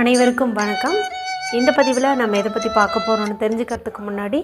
அனைவருக்கும் வணக்கம். இந்த பதிவில் நம்ம எதை பற்றி பார்க்க போகிறோம்னு தெரிஞ்சுக்கிறதுக்கு முன்னாடி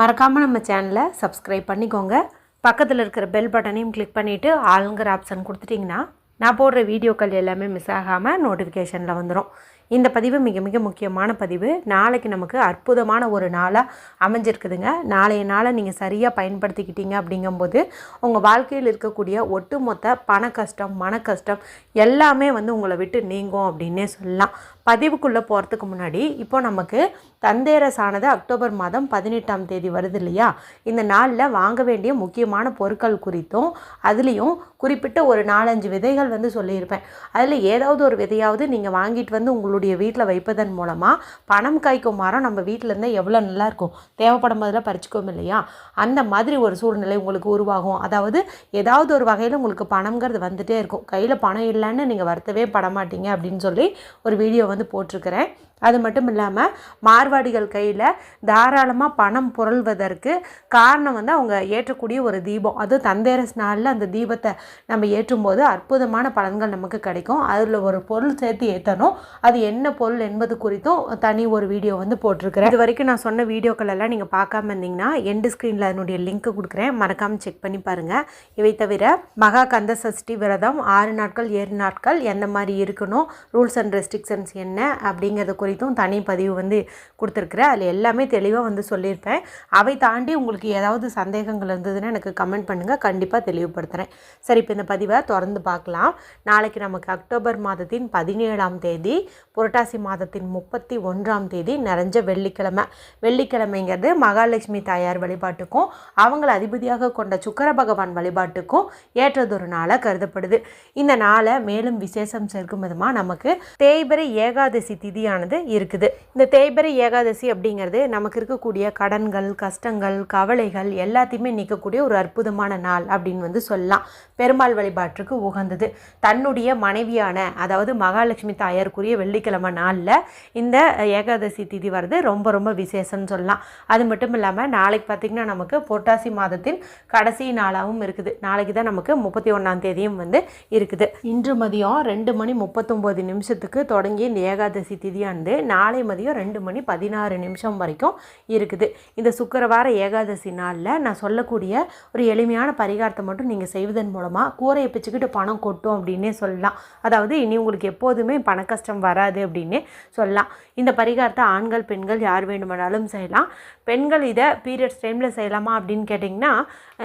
மறக்காமல் நம்ம சேனலை சப்ஸ்கிரைப் பண்ணிக்கோங்க. பக்கத்தில் இருக்கிற பெல் பட்டனையும் கிளிக் பண்ணிவிட்டு ஆளுங்கிற ஆப்ஷன் கொடுத்துட்டிங்கன்னா நான் போடுற வீடியோக்கள் எல்லாமே மிஸ் ஆகாமல் நோட்டிஃபிகேஷனில் வந்துடும் இந்த பதிவு மிக மிக முக்கியமான பதிவு. நாளைக்கு நமக்கு அற்புதமான ஒரு நாளாக அமைஞ்சிருக்குதுங்க. நாளைய நாளை நீங்கள் சரியாக பயன்படுத்திக்கிட்டீங்க அப்படிங்கும்போது உங்கள் வாழ்க்கையில் இருக்கக்கூடிய ஒட்டுமொத்த பண கஷ்டம் மன கஷ்டம் எல்லாமே வந்து உங்களை விட்டு நீங்கும் அப்படின்னே சொல்லலாம். பதிவுக்குள்ளே போகிறதுக்கு முன்னாடி இப்போ நமக்கு தந்தேரசானது அக்டோபர் மாதம் பதினெட்டாம் தேதி வருது இல்லையா? இந்த நாளில் வாங்க வேண்டிய முக்கியமான பொருட்கள் குறித்தும் அதுலேயும் குறிப்பிட்ட ஒரு நாலஞ்சு விதைகள் வந்து சொல்லியிருப்பேன். அதில் ஏதாவது ஒரு விதையாவது நீங்கள் வாங்கிட்டு வந்து உங்களுடைய வீட்டில் வைப்பதன் மூலமாக பணம் காய்க்கும் மரம் நம்ம வீட்டில் இருந்தால் எவ்வளோ நல்லா இருக்கும்? தேவைப்படும் போதில் பறிச்சுக்கோம் இல்லையா? அந்த மாதிரி ஒரு சூழ்நிலை உங்களுக்கு உருவாகும். அதாவது ஏதாவது ஒரு வகையில் உங்களுக்கு பணங்கிறது வந்துகிட்டே இருக்கும். கையில் பணம் இல்லைன்னு நீங்கள் வருத்தவே படமாட்டீங்க அப்படின்னு சொல்லி ஒரு வீடியோ வந்து போட்டிருக்கிறேன். அது மட்டும் இல்லாமல் மார்வாடிகள் கையில் தாராளமாக பணம் புரள்வதற்கு காரணம் வந்து அவங்க ஏற்றக்கூடிய ஒரு தீபம். அது தந்தேரஸ் நாளில் அந்த தீபத்தை நம்ம ஏற்றும் போது அற்புதமான பலன்கள் நமக்கு கிடைக்கும். அதில் ஒரு பொருள் சேர்த்து ஏற்றணும் அது என்ன பொருள் என்பது குறித்தும் தனி ஒரு வீடியோ வந்து போட்டிருக்கிறேன். இது வரைக்கும் நான் சொன்ன வீடியோக்கள் எல்லாம் நீங்கள் பார்க்காம இருந்தீங்கன்னா எண்டு ஸ்க்ரீனில் அதனுடைய லிங்க் கொடுக்குறேன். மறக்காமல் செக் பண்ணி பாருங்கள் இவை தவிர மகா கந்த சஷ்டி விரதம் ஆறு நாட்கள் ஏழு நாட்கள் எந்த மாதிரி இருக்கணும் ரூல்ஸ் அண்ட் ரெஸ்ட்ரிக்ஷன்ஸ் என்ன அப்படிங்கிறது குறித்தும் தனி பதிவு வந்து கொடுத்துருக்குறேன் அதில் எல்லாமே தெளிவாக வந்து சொல்லியிருப்பேன். அவை தாண்டி உங்களுக்கு ஏதாவது சந்தேகங்கள் இருந்ததுன்னா எனக்கு கமெண்ட் பண்ணுங்கள் கண்டிப்பாக தெளிவுபடுத்துகிறேன் சரி இப்போ இந்த பதிவை தொடர்ந்து பார்க்கலாம். நாளைக்கு நமக்கு அக்டோபர் மாதத்தின் பதினேழாம் தேதி புரட்டாசி மாதத்தின் முப்பத்தி ஒன்றாம் தேதி நிறைஞ்ச வெள்ளிக்கிழமை. வெள்ளிக்கிழமைங்கிறது மகாலட்சுமி தாயார் வழிபாட்டுக்கும் அவங்கள அதிபதியாக கொண்ட சுக்கர பகவான் வழிபாட்டுக்கும் ஏற்றதொரு நாளாக கருதப்படுது. இந்த நாளை மேலும் விசேஷம் சேர்க்கும் விதமாக நமக்கு தேய்பிரை ஏகாதசி திதியானது இருக்குது. இந்த தேய்பிரை ஏகாதசி அப்படிங்கிறது நமக்கு இருக்கக்கூடிய கடன்கள் கஷ்டங்கள் கவலைகள் எல்லாத்தையுமே நீக்கக்கூடிய ஒரு அற்புதமான நாள் அப்படின்னு வந்து சொல்லலாம். பெருமாள் வழிபாட்டுக்கு உகந்தது. தன்னுடைய மனைவியான அதாவது மகாலட்சுமி தாயாருக்குரிய வெள்ளிக்கிழமை நாளில் இந்த ஏகாதசி திதி வருது ரொம்ப ரொம்ப விசேஷம்னு சொல்லலாம். அது மட்டும் இல்லாமல் நாளைக்கு பார்த்திங்கன்னா நமக்கு புரட்டாசி மாதத்தின் கடைசி நாளாகவும் இருக்குது. நாளைக்கு தான் நமக்கு முப்பத்தி ஒன்றாம் தேதியும் வந்து இருக்குது. இன்று மதியம் ரெண்டு மணி முப்பத்தொம்போது நிமிஷத்துக்கு தொடங்கி இந்த ஏகாதசி திதியானது நாளை மதியம் ரெண்டு மணி பதினாறு நிமிஷம் வரைக்கும் இருக்குது. இந்த சுக்கரவார ஏகாதசி நாளில் நான் சொல்லக்கூடிய ஒரு எளிமையான பரிகாரத்தை மட்டும் நீங்கள் செய்வதன் மூலமாக கூரையை பிச்சுக்கிட்டு பணம் கொட்டும் அப்படின்னே சொல்லலாம். அதாவது இனி உங்களுக்கு எப்போதுமே பண கஷ்டம் வராது அப்படின்னே சொல்லலாம். இந்த பரிகாரத்தை ஆண்கள் பெண்கள் யார் வேண்டுமானாலும் செய்யலாம். பெண்கள் இதை பீரியட்ஸ் டைமில் செய்யலாமா அப்படின்னு கேட்டிங்கன்னா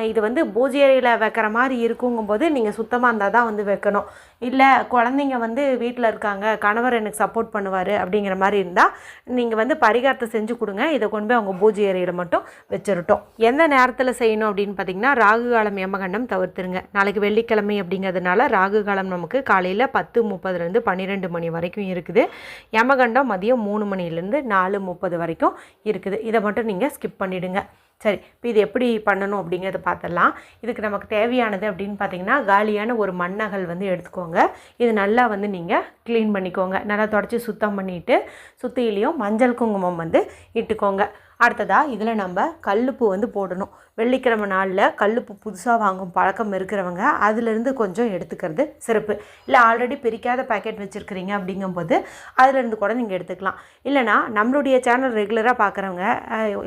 இது வந்து பூஜை அறையில் வைக்கிற மாதிரி இருக்குங்கும்போது நீங்கள் சுத்தமாக இருந்தால் தான் வந்து வைக்கணும். இல்லை குழந்தைங்க வந்து வீட்டில் இருக்காங்க கணவர் எனக்கு சப்போர்ட் பண்ணுவார் அப்படிங்கிற மாதிரி இருந்தால் நீங்கள் வந்து பரிகாரத்தை செஞ்சு கொடுங்க. இதை கொண்டு போய் அவங்க பூஜை அறையில் மட்டும் வச்சிருட்டோம். எந்த நேரத்தில் செய்யணும் அப்படின்னு பார்த்தீங்கன்னா ராகு காலம் யமகண்டம் தவிர்த்துருங்க. நாளைக்கு வெள்ளிக்கிழமை அப்படிங்கிறதுனால ராகு காலம் நமக்கு காலையில் பத்து முப்பதுலேருந்து பன்னிரெண்டு மணி வரைக்கும் இருக்குது. யமகண்டம் மதியம் மூணு மணிலேருந்து நாலு முப்பது வரைக்கும் இருக்குது. இதை மட்டும் நீங்கள் ஸ்கிப் பண்ணிவிடுங்க சரி இப்போ இது எப்படி பண்ணணும் அப்படிங்கிறத பார்த்துடலாம் இதுக்கு நமக்கு தேவையானது அப்படின்னு பார்த்தீங்கன்னா காலியான ஒரு மண்ணகல் வந்து எடுத்துக்கோங்க. இது நல்லா வந்து நீங்கள் க்ளீன் பண்ணிக்கோங்க. நல்லா தொடச்சி சுத்தம் பண்ணிவிட்டு சுத்தியிலையும் மஞ்சள் குங்குமம் வந்து இட்டுக்கோங்க. அடுத்ததாக இதில் நம்ம கல்லுப்பு வந்து போடணும். வெள்ளிக்கிழமை நாளில் கல்லுப்பு புதுசாக வாங்கும் பழக்கம் இருக்கிறவங்க அதுலேருந்து கொஞ்சம் எடுத்துக்கிறது சிறப்பு. இல்லை ஆல்ரெடி பிரிக்காத பேக்கெட் வச்சுருக்கிறீங்க அப்படிங்கும்போது அதிலேருந்து கூட நீங்கள் எடுத்துக்கலாம். இல்லைனா நம்மளுடைய சேனல் ரெகுலராக பார்க்குறவங்க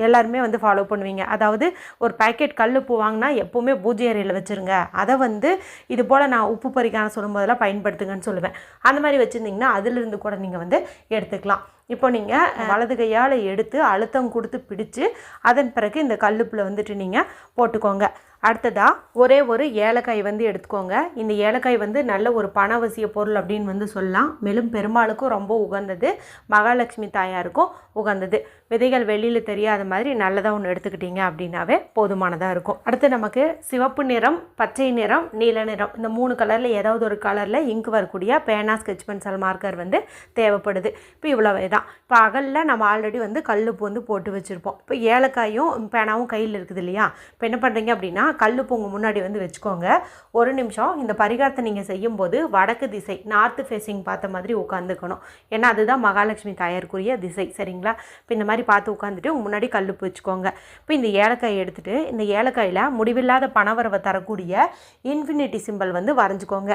எல்லாருமே வந்து ஃபாலோ பண்ணுவீங்க. அதாவது ஒரு பேக்கெட் கல்லுப்பு வாங்கினா எப்போவுமே பூஜை அறையில் வச்சுருங்க. அதை வந்து இது போல் நான் உப்பு பறிக்கான சொல்லும்போதெல்லாம் பயன்படுத்துங்கன்னு சொல்லுவேன். அந்த மாதிரி வச்சுருந்தீங்கன்னா அதிலிருந்து கூட நீங்கள் வந்து எடுத்துக்கலாம். இப்போ நீங்கள் வலது கையால் எடுத்து அழுத்தம் கொடுத்து பிடிச்சு அதன் பிறகு இந்த கல்லுப்பில் வந்துட்டு நீங்கள் போட்டுக்கோங்க. அடுத்ததாக ஒரே ஒரு ஏலக்காய் வந்து எடுத்துக்கோங்க. இந்த ஏலக்காய் வந்து நல்ல ஒரு பணவசிய பொருள் அப்படின்னு வந்து சொல்லலாம். மேலும் பெருமாளுக்கும் ரொம்ப உகந்தது மகாலட்சுமி தாயாருக்கும் உகந்தது. விதைகள் வெளியில் தெரியாத மாதிரி நல்லதாக ஒன்று எடுத்துக்கிட்டீங்க அப்படின்னாவே போதுமானதாக இருக்கும். அடுத்து நமக்கு சிவப்பு நிறம் பச்சை நிறம் நீல நிறம். இந்த மூணு கலரில் ஏதாவது ஒரு கலரில் இங்கு வரக்கூடிய பேனா ஸ்கெட்ச் பென்சில் மார்க்கர் வந்து தேவைப்படுது. இப்போ இவ்வளவே தான் இப்போ அகலில் நம்ம ஆல்ரெடி வந்து கல்லுப்பு வந்து போட்டு வச்சுருப்போம். இப்போ ஏலக்காயும் பேனாவும் கையில் இருக்குது இல்லையா? இப்போ என்ன பண்ணுறீங்க அப்படின்னா கல்லுப்பு உங்கள் முன்னாடி வந்து வச்சுக்கோங்க. ஒரு நிமிஷம். இந்த பரிகாரத்தை நீங்கள் செய்யும்போது வடக்கு திசை நார்த்து ஃபேஸிங் பார்த்த மாதிரி உட்காந்துக்கணும் ஏன்னா அதுதான் மகாலட்சுமி தாயாருக்குரிய திசை. சரிங்களா? இப்போ இந்த மாதிரி பார்த்து உட்காந்துட்டு முன்னாடி கல்லுப்பு வச்சுக்கோங்க. இப்போ இந்த ஏலக்காய் எடுத்துகிட்டு இந்த ஏலக்காயில் முடிவில்லாத பணவரவை தரக்கூடிய இன்ஃபினிட்டி சிம்பல் வந்து வரைஞ்சிக்கோங்க.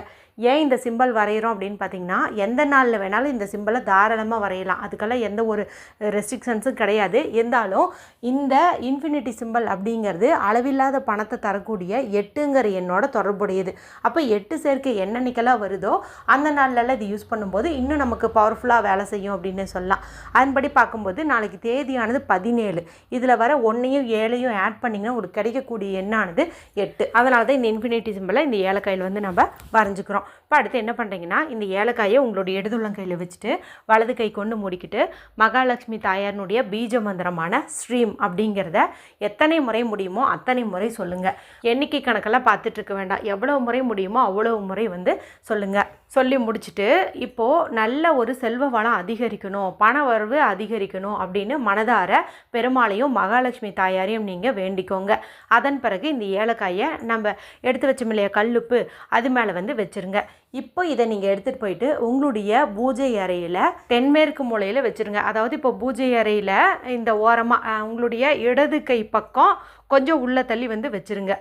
ஏன் இந்த சிம்பல் வரைகிறோம் அப்படின்னு பார்த்தீங்கன்னா எந்த நாளில் வேணாலும் இந்த சிம்பலை தாராளமாக வரையலாம். அதுக்கெல்லாம் எந்த ஒரு ரெஸ்ட்ரிக்ஷன்ஸும் கிடையாது. இருந்தாலும் இந்த இன்ஃபினிட்டி சிம்பல் அப்படிங்கிறது அளவில்லாத பணத்தை தரக்கூடிய எட்டுங்கிற எண்ணோட தொடர்புடையது. அப்போ எட்டு சேர்க்கை என்னன்னைக்கெல்லாம் வருதோ அந்த நாள்லலாம் இது யூஸ் பண்ணும்போது இன்னும் நமக்கு பவர்ஃபுல்லாக வேலை செய்யும் அப்படின்னு சொல்லலாம். அதன்படி பார்க்கும்போது நாளைக்கு தேதியானது பதினேழு. இதில் வர ஒன்றையும் ஏழையும் ஆட் பண்ணிங்கன்னா உங்களுக்கு கிடைக்கக்கூடிய எண்ணானது எட்டு. அதனால தான் இந்த இன்ஃபினிட்டி சிம்பிளை இந்த ஏலக்காயில் வந்து நம்ம வரைஞ்சிக்கிறோம். இப்போ அடுத்து என்ன பண்ணுறீங்கன்னா இந்த ஏலக்காயை உங்களுடைய இடதுள்ளங்கையில் வச்சுட்டு வலது கை கொண்டு முடிக்கிட்டு மகாலட்சுமி தாயாரினுடைய பீஜ மந்திரமான ஸ்ரீம் அப்படிங்கிறத எத்தனை முறை முடியுமோ அத்தனை முறை சொல்லுங்கள் எண்ணிக்கை கணக்கெல்லாம் பார்த்துட்ருக்க வேண்டாம். எவ்வளோ முறை முடியுமோ அவ்வளோ முறை வந்து சொல்லுங்கள் சொல்லி முடிச்சுட்டு இப்போது நல்ல ஒரு செல்வ வளம் அதிகரிக்கணும் பண வரவு அதிகரிக்கணும் அப்படின்னு மனதார பெருமாளையும் மகாலட்சுமி தாயாரையும் நீங்கள் வேண்டிக்கோங்க. அதன் பிறகு இந்த ஏலக்காயை நம்ம எடுத்து வச்சோம் இல்லையா கல்லுப்பு அது மேலே வந்து வச்சுருங்க. இப்போ இதை நீங்கள் எடுத்துகிட்டு போயிட்டு உங்களுடைய பூஜை அறையில் தென்மேற்கு மூலையில் வச்சுருங்க. அதாவது இப்போ பூஜை அறையில் இந்த ஓரமாக உங்களுடைய இடது கை பக்கம் கொஞ்சம் உள்ளே தள்ளி வந்து வச்சுருங்க.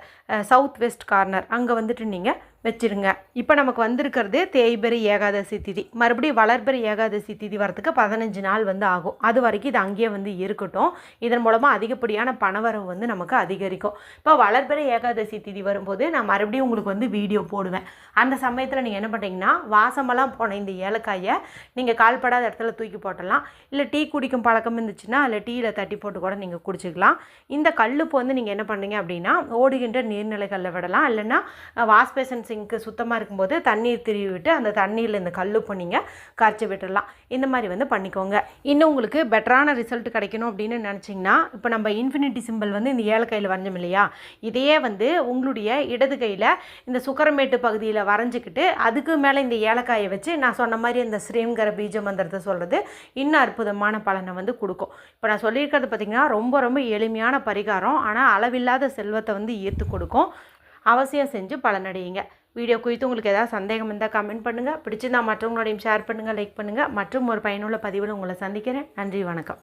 சவுத் வெஸ்ட் கார்னர் அங்கே வந்துட்டு நீங்கள் வச்சுருங்க. இப்போ நமக்கு வந்திருக்கிறது தேய்பெரி ஏகாதசி திதி. மறுபடியும் வளர்பெரி ஏகாதசி திதி வரத்துக்கு பதினஞ்சு நாள் வந்து ஆகும். அது வரைக்கும் இது அங்கேயே வந்து இருக்கட்டும். இதன் மூலமாக அதிகப்படியான பணவரவு வந்து நமக்கு அதிகரிக்கும். இப்போ வளர்பெரி ஏகாதசி திதி வரும்போது நான் மறுபடியும் உங்களுக்கு வந்து வீடியோ போடுவேன். அந்த சமயத்தில் நீங்கள் என்ன பண்ணுறீங்கன்னா வாசமெல்லாம் போன இந்த ஏலக்காயை நீங்கள் கால்படாத இடத்துல தூக்கி போட்டலாம் இல்லை டீ குடிக்கும் பழக்கம் இருந்துச்சுன்னா அதில் டீயில் தட்டி போட்டு கூட நீங்கள் குடிச்சிக்கலாம். இந்த கல்லுப்பு வந்து நீங்கள் என்ன பண்ணுறீங்க அப்படின்னா ஓடுகின்ற நீர்நிலைகளில் விடலாம். இல்லைன்னா வாஷ் பேசன் சிங்க்கு சுத்தமாக இருக்கும்போது தண்ணீர் திருவி விட்டு அந்த தண்ணியில் இந்த கல்லுப்பு நீங்கள் கரைச்சி விட்டுடலாம் இந்த மாதிரி வந்து பண்ணிக்கோங்க. இன்னும் உங்களுக்கு பெட்டரான ரிசல்ட் கிடைக்கணும் அப்படின்னு நினச்சிங்கன்னா இப்போ நம்ம இன்ஃபினிட்டி சிம்பிள் வந்து இந்த ஏலக்கையில் வரைஞ்சோம் இல்லையா? இதையே வந்து உங்களுடைய இடது கையில் இந்த சுக்கரமேட்டு பகுதியில் வரைஞ்சிக்கிட்டு அதுக்கு மேலே இந்த ஏலக்காயை வச்சு நான் சொன்ன மாதிரி இந்த ஸ்ரீங்கிற பீஜ மந்திரத்தை சொல்கிறது இன்னும் அற்புதமான பலனை வந்து கொடுக்கும். இப்போ நான் சொல்லியிருக்கிறது பார்த்திங்கன்னா ரொம்ப ரொம்ப எளிமையான பரிகாரம். ஆனால் அளவில்லாத செல்வத்தை வந்து ஈர்த்து கொடுக்கும். அவசியம் செஞ்சு பலனடையுங்க வீடியோ குறித்து உங்களுக்கு ஏதாவது சந்தேகம் இருந்தால் கமெண்ட் பண்ணுங்கள் பிடிச்சிருந்தால் மற்றவங்களோடையும் ஷேர் பண்ணுங்கள் லைக் பண்ணுங்கள் மற்றும் ஒரு பயனுள்ள பதிவில் உங்களை சந்திக்கிறேன். நன்றி வணக்கம்.